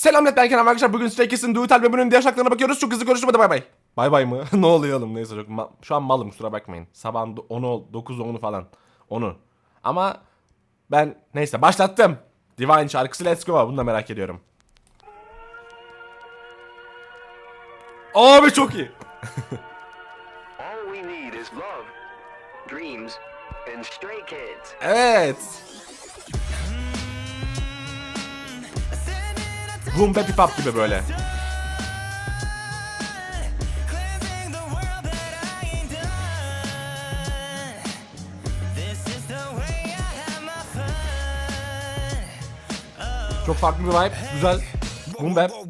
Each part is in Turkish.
Selam net ben Kenan arkadaşlar. Bugün Stray Kids'in Duet albümünün diğer şarkılarına bakıyoruz. Çok hızlı konuştum hadi bay bay. Bay bay mı? ne oluyor oğlum? Neyse çok ma- şu an malım kusura bakmayın. Sabahın 10'u 9'u 10'u falan. Onu. Ama ben neyse başlattım. Divine şarkısı Let's Go. Bunu da merak ediyorum. Abi çok iyi. All we need is love, dreams, and stray kids. Evet. Boom bap hip gibi böyle. Çok farklı bir vibe. Güzel. Boom bap.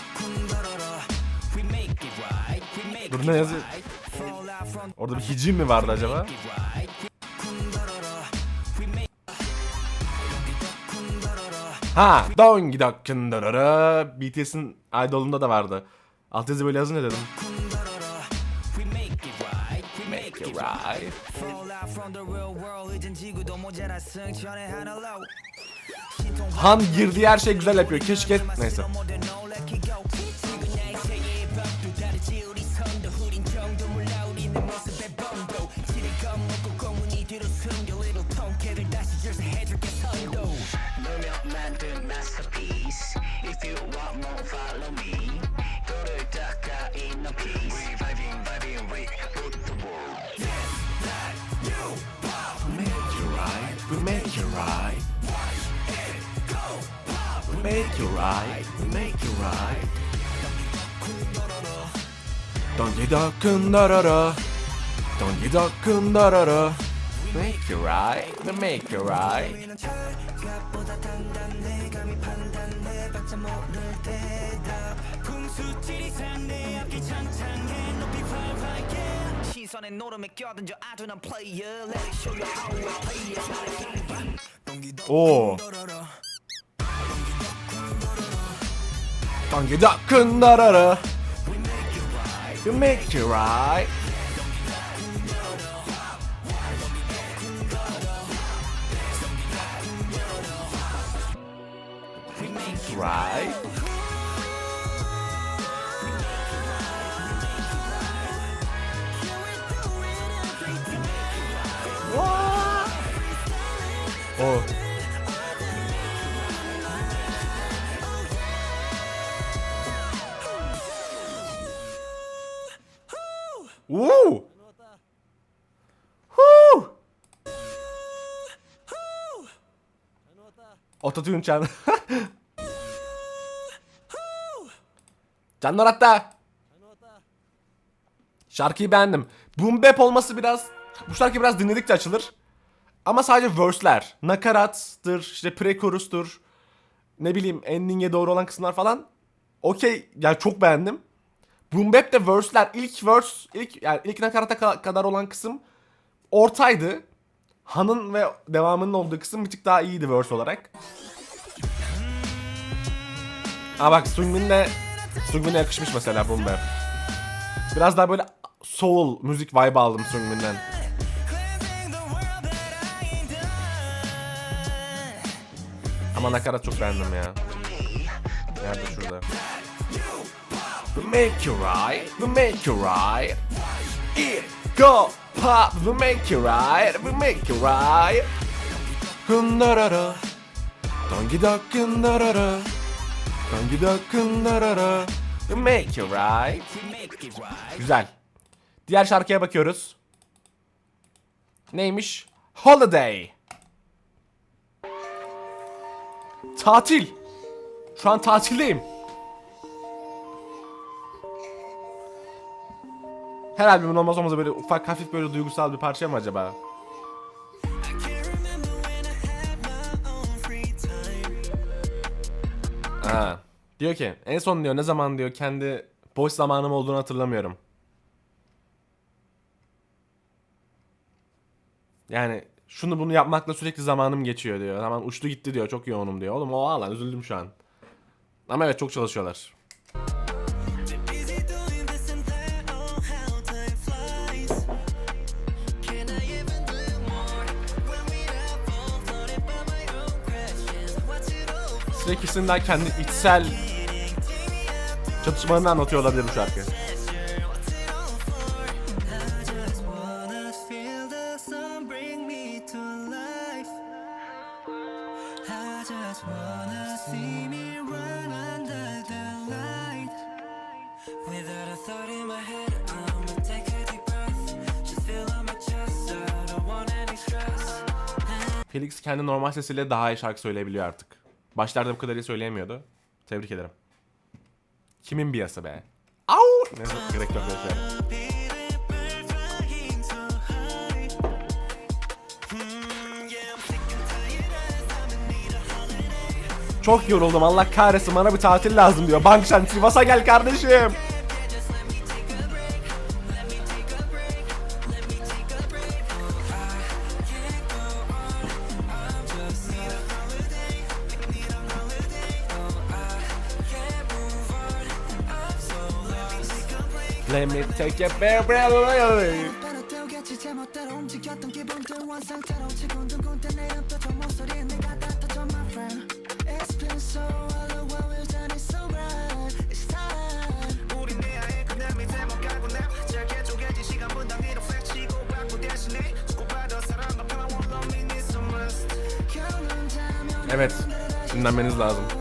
Dur ne yazıyor? Orada bir hicim mi vardı acaba? Ha, Dongi Dokkundarara BTS'in idolunda da vardı. Alt yazı böyle yazın dedim? Right. Han girdiği her şey güzel yapıyor. Keşke neyse. make you right, make you right. 던지다 큰 나라라, 던지다 큰 나라라. Make you right, make you right. 시선에 노름에 껴든저 아둔한 플레이어 Let it show you how we play 오 를 game 오. Dongi Dokkin darara. We make you right. We make you Woo! Huu! Ototune çal. Canlar hatta. Şarkıyı beğendim. Boom bap olması biraz... Bu şarkı biraz dinledikçe açılır. Ama sadece verse'ler. Nakarattır, işte pre-chorus'tur. Ne bileyim ending'e doğru olan kısımlar falan. Okey. Yani çok beğendim. Boom bap de verse'ler. ilk verse, ilk yani ilk nakarata ka- kadar olan kısım ortaydı. Han'ın ve devamının olduğu kısım bir tık daha iyiydi verse olarak. Aa bak Sungmin de Sungmin'e yakışmış mesela Boom Bap. Biraz daha böyle soul müzik vibe aldım Sungmin'den. Ama nakarat çok beğendim ya. Nerede şurada? We make you right, we make you right. It go pop, we make you right, we make you right. Kundarara, dongi da kundarara, dongi da kundarara. We make you right. We make it right Güzel. Diğer şarkıya bakıyoruz. Neymiş? Holiday. Tatil. Şu an tatildeyim. Her albümün olmaz olmaz böyle ufak hafif böyle duygusal bir parça mı acaba? Ha. Diyor ki en son diyor ne zaman diyor kendi boş zamanım olduğunu hatırlamıyorum. Yani şunu bunu yapmakla sürekli zamanım geçiyor diyor. Tamam uçtu gitti diyor. Çok yoğunum diyor. Oğlum o alan üzüldüm şu an. Ama evet çok çalışıyorlar. aslında ikisinden kendi içsel çatışmalarını anlatıyor olabilir bu şarkı. Felix kendi normal sesiyle daha iyi şarkı söyleyebiliyor artık. Başlarda bu kadar iyi söyleyemiyordu. Tebrik ederim. Kimin biyası be? Au! Neyse gerek yok gerçekten. Çok yoruldum Allah kahretsin bana bir tatil lazım diyor. Bank Trivas'a gel kardeşim. Let me take your breath. Evet, dinlenmeniz lazım.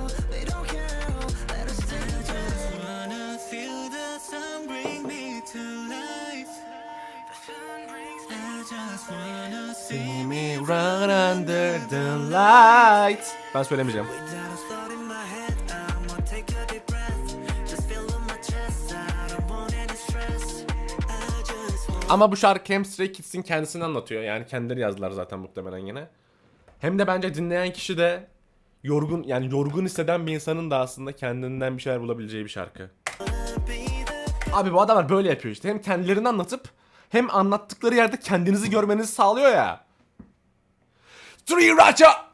Ben söylemeyeceğim. Ama bu şarkı hem Stray Kids'in kendisini anlatıyor. Yani kendileri yazdılar zaten muhtemelen yine. Hem de bence dinleyen kişi de yorgun yani yorgun hisseden bir insanın da aslında kendinden bir şeyler bulabileceği bir şarkı. Abi bu adamlar böyle yapıyor işte. Hem kendilerini anlatıp hem anlattıkları yerde kendinizi görmenizi sağlıyor ya. Three Racha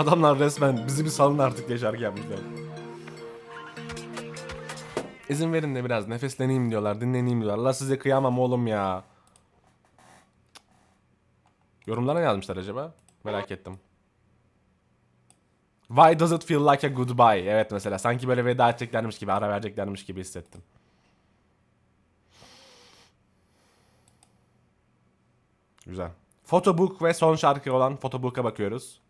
Adamlar resmen bizi bir salın artık diye şarkı yapmışlar. İzin verin de biraz nefesleneyim diyorlar, dinleneyim diyorlar. La size kıyamam oğlum ya. Yorumlara ne yazmışlar acaba? Merak ettim. Why does it feel like a goodbye? Evet mesela sanki böyle veda edeceklermiş gibi, ara vereceklermiş gibi hissettim. Güzel. Fotobook ve son şarkı olan Fotobook'a bakıyoruz.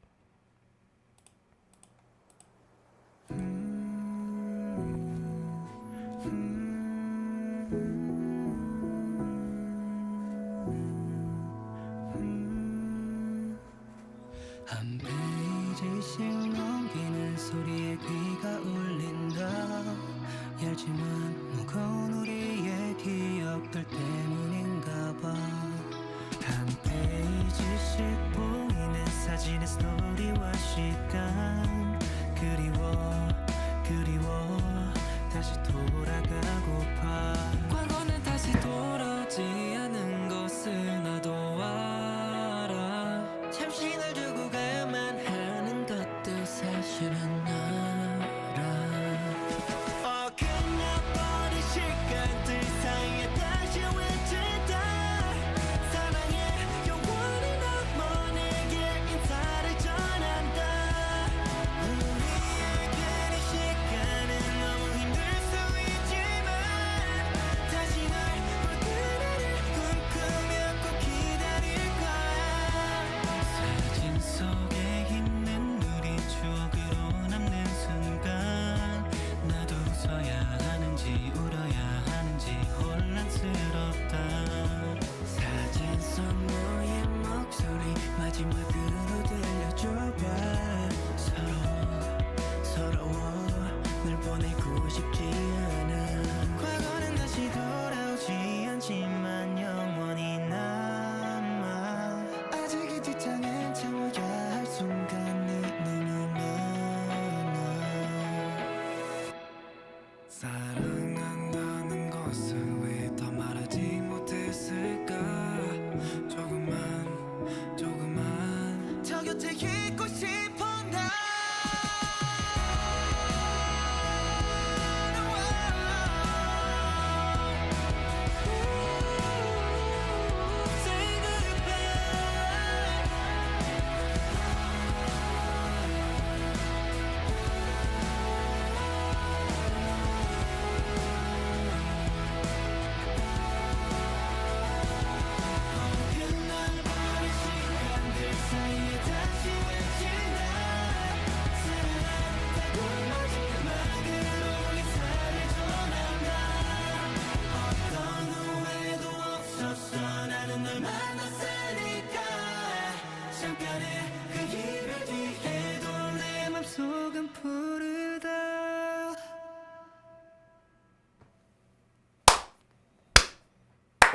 당신의 스토리와 시간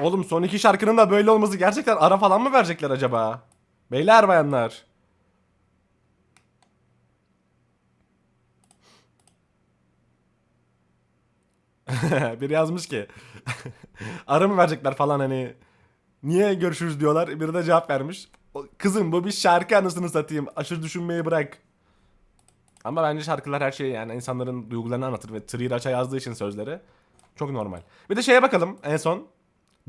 Oğlum son iki şarkının da böyle olması gerçekten ara falan mı verecekler acaba? Beyler bayanlar. Biri yazmış ki ara mı verecekler falan hani niye görüşürüz diyorlar. Biri de cevap vermiş. Kızım bu bir şarkı anısını satayım. Aşırı düşünmeyi bırak. Ama bence şarkılar her şeyi yani insanların duygularını anlatır ve Triraç'a yazdığı için sözleri çok normal. Bir de şeye bakalım en son.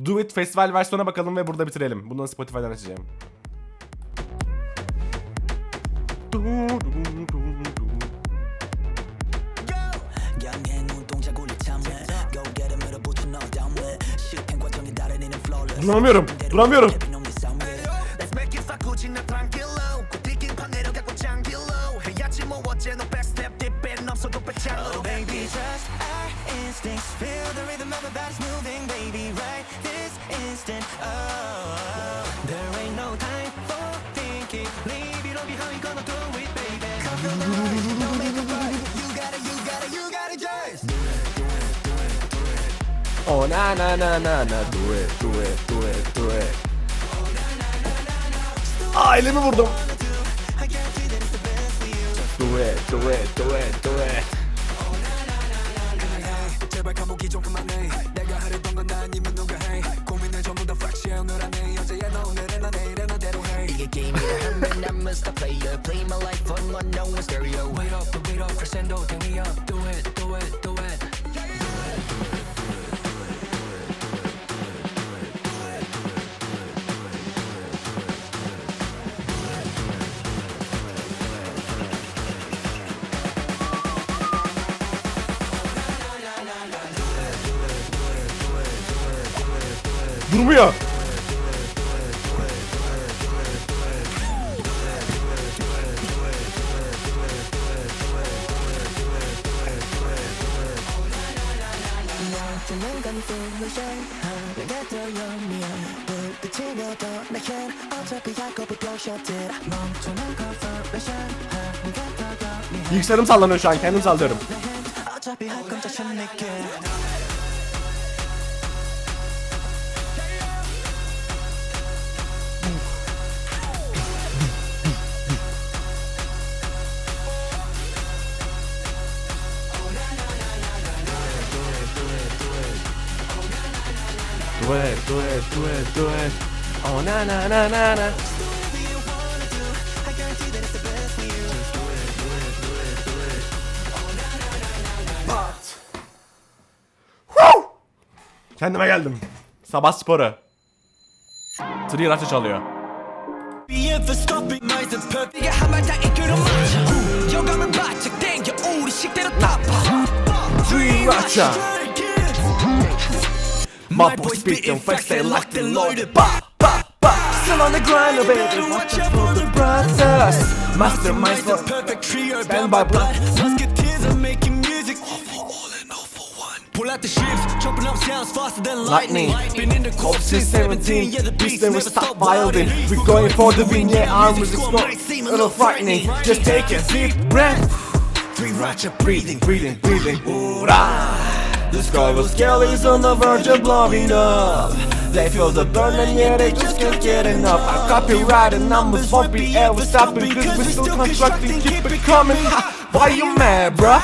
Do It Festival versiyona bakalım ve burada bitirelim. Bunu Spotify'dan açacağım. 양해 Oh na na na na na do it do it do it do it. Aa elimi vurdum. Do it do it do it do it. Play my life on one, no stereo. Wait up, wait up, crescendo, then we up. Do it, do it, do it. 해 Bilgisayarım sallanıyor şu an kendim sallıyorum. Do it do it do it. Oh na na na na na. Kendime geldim. Sabah sporu. Triraç'ı çalıyor. Being for My boys beat them facts, they locked and loaded. Ba, ba, ba. Still on the grind, oh baby. Watch out for the brothers. Masterminds for perfect trio Band by blood. Musketeers are making music All for all and all for one Pull out the ships Chopping up sounds faster than lightning Lightning. Been in the court since 17. Yeah the Beast never stop wilding. We're going for the win, yeah, our music's not a little frightening. Just take a deep breath. Three ratchet breathing, breathing, breathing. Hoorah! The sky was skellies on the verge of blowing up. They feel the burn and yeah, they just can't get enough. I'm copywriting numbers won't be ever stopping because we're still constructing, keep it coming. Why you mad, bruh?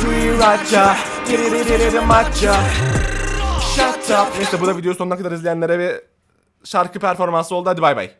Three racha, get it. Shut up. Neyse bu da video sonuna kadar izleyenlere bir şarkı performansı oldu. Hadi bay bay.